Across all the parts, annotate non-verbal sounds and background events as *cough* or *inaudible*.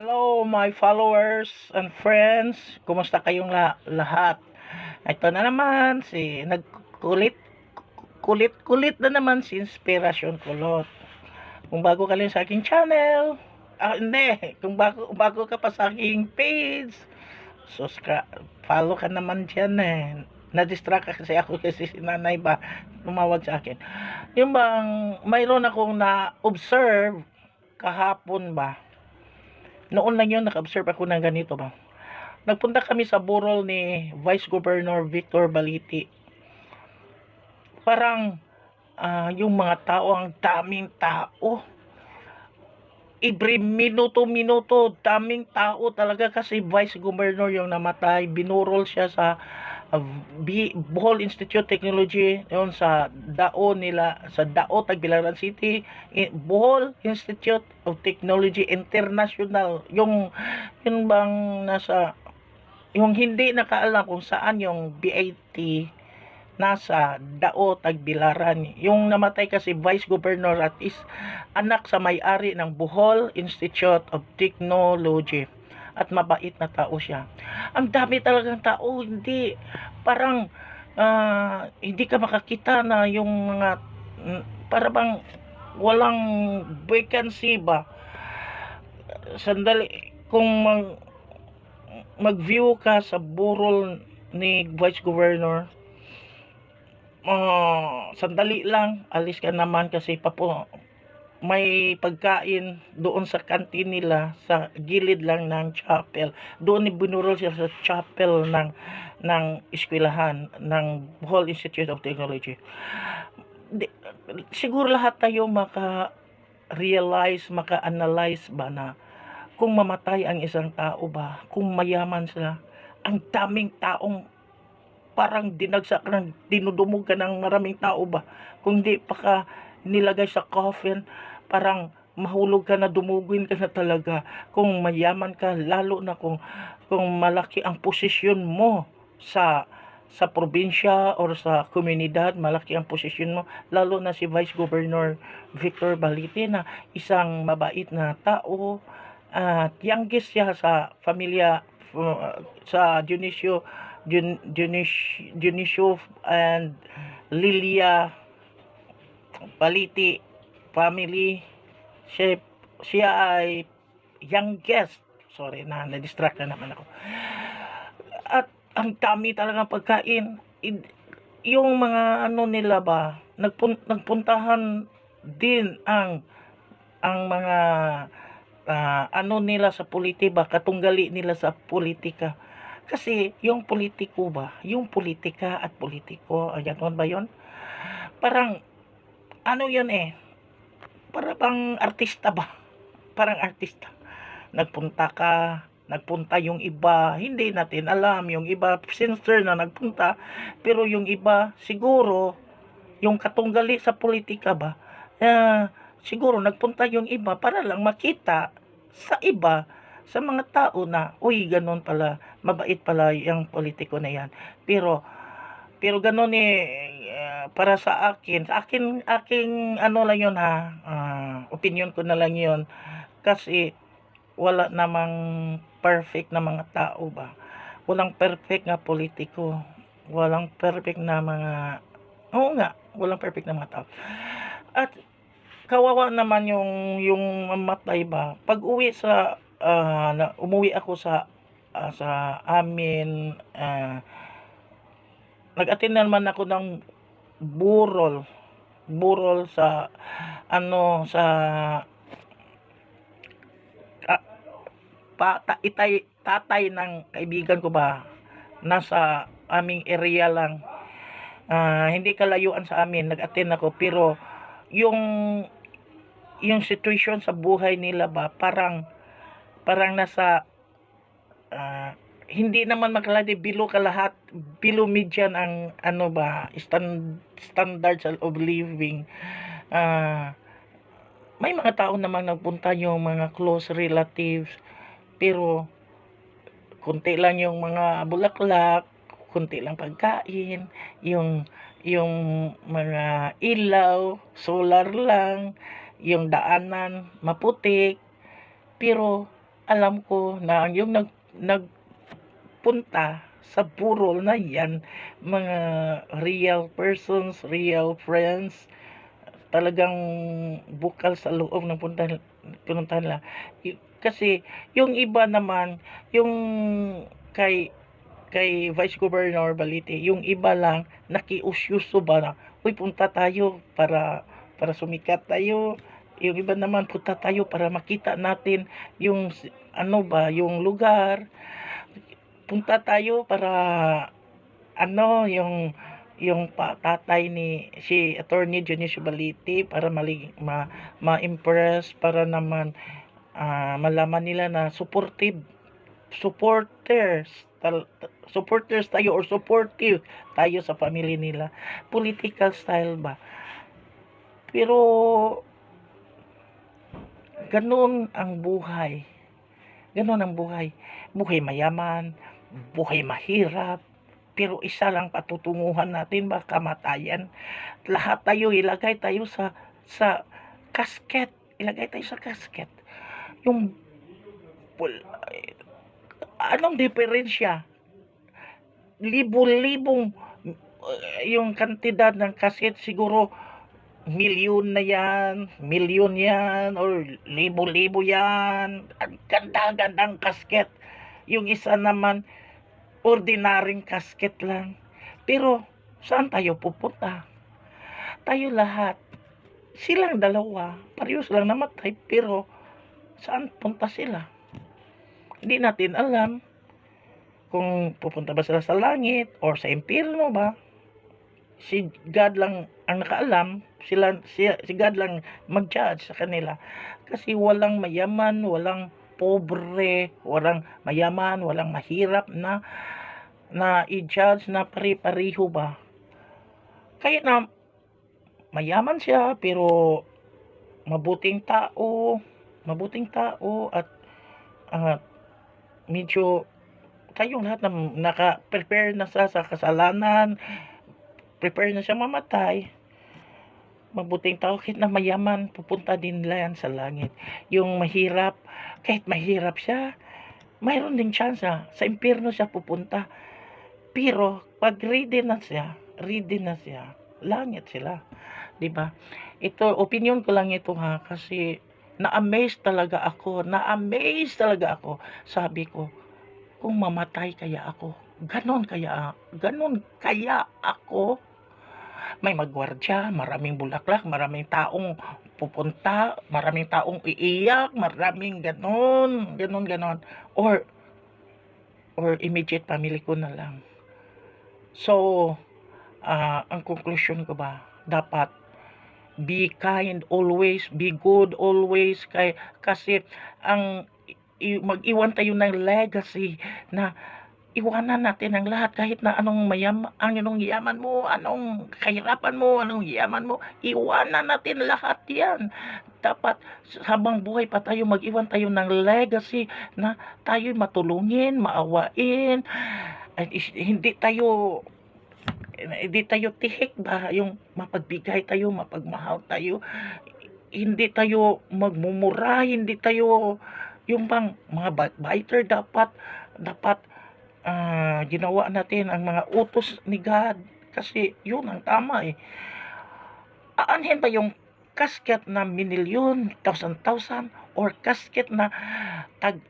Hello my followers and friends, kumusta kayong la- lahat? Ito na naman si nagkulit kulit kulit na naman si Inspiration Kulot. Kung bago ka lang sa aking channel, ah hindi, kung bago bago ka pa sa aking page, subscribe, follow ka naman diyan eh. Na-distract ka kasi ako *laughs* kasi si nanay ba tumawag sa akin. Yung bang mayroon akong na-observe kahapon ba, noon lang yun, naka-observe ako ng ganito ba. Nagpunta kami sa burol ni Vice Governor Victor Baliti. Parang ah, yung mga tao, ang daming tao. Every minuto-minuto, daming tao talaga kasi Vice Governor yung namatay. Binurol siya sa uh, Bohol Institute of Technology yun sa DAO nila sa DAO Tagbilaran City I- Bohol Institute of Technology International. Yung yung bang nasa yung hindi nakaalam kung saan yung BIT nasa Dao Tagbilaran. Yung namatay kasi Vice Governor at is anak sa may-ari ng Bohol Institute of Technology at mabait na tao siya. Ang dami talagang tao hindi parang ah, hindi ka makakita na yung mga mm, para bang walang vacancy ba? Sandali kung mag mag-view ka sa burol ni Vice Governor ah, sandali lang alis ka naman kasi papo may pagkain doon sa kantin nila sa gilid lang ng chapel. Doon ni binurol siya sa chapel ng ng eskwelahan ng Bohol Institute of Technology. Di, siguro lahat tayo maka realize, maka-analyze ba na kung mamatay ang isang tao ba, kung mayaman sila, ang daming taong parang dinagsak ng dinudumog ka ng maraming tao ba, kung di pa ka nilagay sa coffin, parang mahulog ka na dumuguin ka na talaga. Kung mayaman ka lalo na kung kung malaki ang posisyon mo sa sa probinsya or sa komunidad malaki ang posisyon mo. Lalo na si Vice Governor Victor Balite na isang mabait na tao at youngest siya sa pamilya uh, sa Dionisio Dion, Dionis, Dionisio and Lilia Baliti family siya, siya ay youngest sorry na na-distract na naman ako. At ang dami talagang pagkain. Yung mga ano nila ba nagpun, nagpuntahan din ang ang mga ah, ano nila sa politika katunggali nila sa politika. Kasi yung politiko ba yung politika at politiko ayan ba yon parang ano yun eh para bang artista ba? Parang artista. Nagpunta ka, nagpunta yung iba, hindi natin alam yung iba, sincere na nagpunta, pero yung iba, siguro, yung katunggali sa politika ba, eh, siguro nagpunta yung iba para lang makita sa iba, sa mga tao na, uy, ganun pala, mabait pala yung politiko na yan. Pero, pero ganun eh, para sa akin, sa akin, aking ano lang yun ha, ah, opinion ko na lang yun. Kasi, wala namang perfect na mga tao ba. Walang perfect na politiko. Walang perfect na mga, oo nga, walang perfect na mga tao. At, kawawa naman yung, yung mamatay ba. Pag uwi sa, ah, na, umuwi ako sa, ah, sa amin, ah, nag-attend naman ako ng burol burol sa ano sa ah, pa, ta, itay, tatay ng kaibigan ko ba nasa aming area lang. Ah, hindi kalayuan sa amin nag-attend ako pero yung yung situation sa buhay nila ba parang parang nasa ah, hindi naman makaladi below ka lahat below median ang ano ba stand, standards of living. Ah may mga tao namang nagpunta yung mga close relatives pero kunti lang yung mga bulaklak kunti lang pagkain yung yung mga ilaw solar lang yung daanan maputik. Pero alam ko na yung nag nagpunta sa burol na yan, mga real persons, real friends, talagang bukal sa loob ng puntahan, pinuntahan nila. Kasi yung iba naman, yung kay kay Vice Governor Balite, yung iba lang nakiusyuso ba na, uy punta tayo para para sumikat tayo. Yung iba naman punta tayo para makita natin yung ano ba, yung lugar. Punta tayo para ano yung yung tatay ni si Attorney Dionisio Baliti para mali, ma, ma-impress para naman ah, malaman nila na supportive supporters tal, supporters tayo or supportive tayo sa family nila. Political style ba? Pero ganun ang buhay. Ganun ang buhay. Buhay mayaman buhay mahirap pero isa lang patutunguhan natin ba kamatayan. Lahat tayo ilagay tayo sa sa kasket ilagay tayo sa kasket yung pul- anong diferensya? Libo-libong uh, yung kantidad ng kaset siguro milyon na yan, milyon yan, or libo-libo yan. Ang ganda-gandang kasket. Yung isa naman, ordinaryong kasket lang. Pero, saan tayo pupunta? Tayo lahat. Silang dalawa, parehas lang namatay, pero saan punta sila? Hindi natin alam kung pupunta ba sila sa langit or sa impyerno ba. Si God lang ang nakaalam, sila si, si God lang mag-judge sa kanila. Kasi walang mayaman, walang pobre, walang mayaman, walang mahirap na na i-judge na pare-pareho ba. Kaya na mayaman siya pero mabuting tao, mabuting tao at at medyo tayong lahat na naka-prepare na sa, sa kasalanan, prepare na siya mamatay, mabuting tao, kahit na mayaman, pupunta din nila yan sa langit. Yung mahirap, kahit mahirap siya, mayroon ding chance sa impyerno siya pupunta. Pero, pag ready na siya, ready na siya, langit sila. 'di ba? Ito, opinion ko lang ito ha, kasi na-amaze talaga ako, na-amaze talaga ako. Sabi ko, kung mamatay kaya ako, ganon kaya, ganon kaya ako, may magwardya, maraming bulaklak, maraming taong pupunta, maraming taong iiyak, maraming ganon, ganon, ganon. Or, or immediate family ko na lang. So, ah, ang conclusion ko ba, dapat be kind always, be good always, kay, kasi ang mag-iwan tayo ng legacy na iwanan natin ang lahat kahit na anong mayam ang anong yaman mo, anong kahirapan mo, anong yaman mo, iwanan natin lahat 'yan. Dapat habang buhay pa tayo mag-iwan tayo ng legacy na tayo'y matulungin, maawain, at hindi tayo hindi tayo tihik ba yung mapagbigay tayo, mapagmahal tayo. Hindi tayo magmumura, hindi tayo yung bang mga backbiter dapat dapat ah, ginawa natin ang mga utos ni God kasi yun ang tama eh. Aanhin ba yung kasket na minilyon, thousand-thousand, or kasket na tag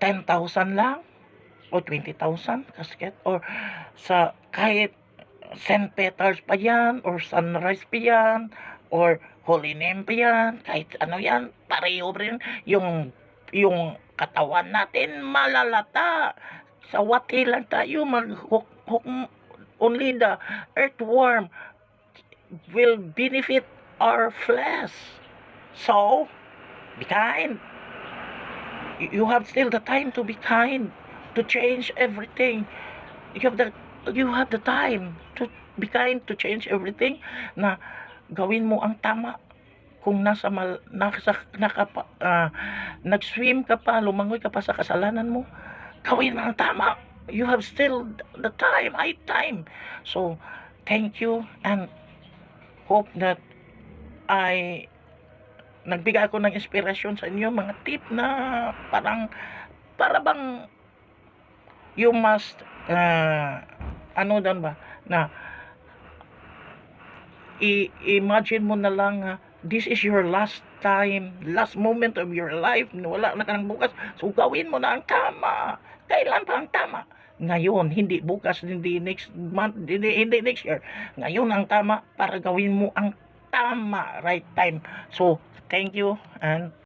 10,000 lang, o 20,000 kasket, or sa kahit St. Peter's pa yan, or Sunrise pa yan, or Holy Name pa yan, kahit ano yan, pareho rin yung, yung katawan natin malalata. Sa wati lang tayo, mag, hook, hook, only the earthworm will benefit our flesh. So, be kind. You have still the time to be kind, to change everything. You have the you have the time to be kind to change everything na gawin mo ang tama kung nasa mal, nasa nakapa, ah, nag-swim ka pa, lumangoy ka pa sa kasalanan mo, gawin ang tama. You have still the time, high time. So, thank you and hope that I nagbigay ako ng inspirasyon sa inyo mga tip na parang para bang you must ah, ano dan ba na i- imagine mo na lang ha, this is your last time, last moment of your life, wala na ka ng bukas, so gawin mo na ang tama. Kailan pa ang tama? Ngayon, hindi bukas, hindi next month, hindi, hindi next year. Ngayon ang tama para gawin mo ang tama, right time. So, thank you and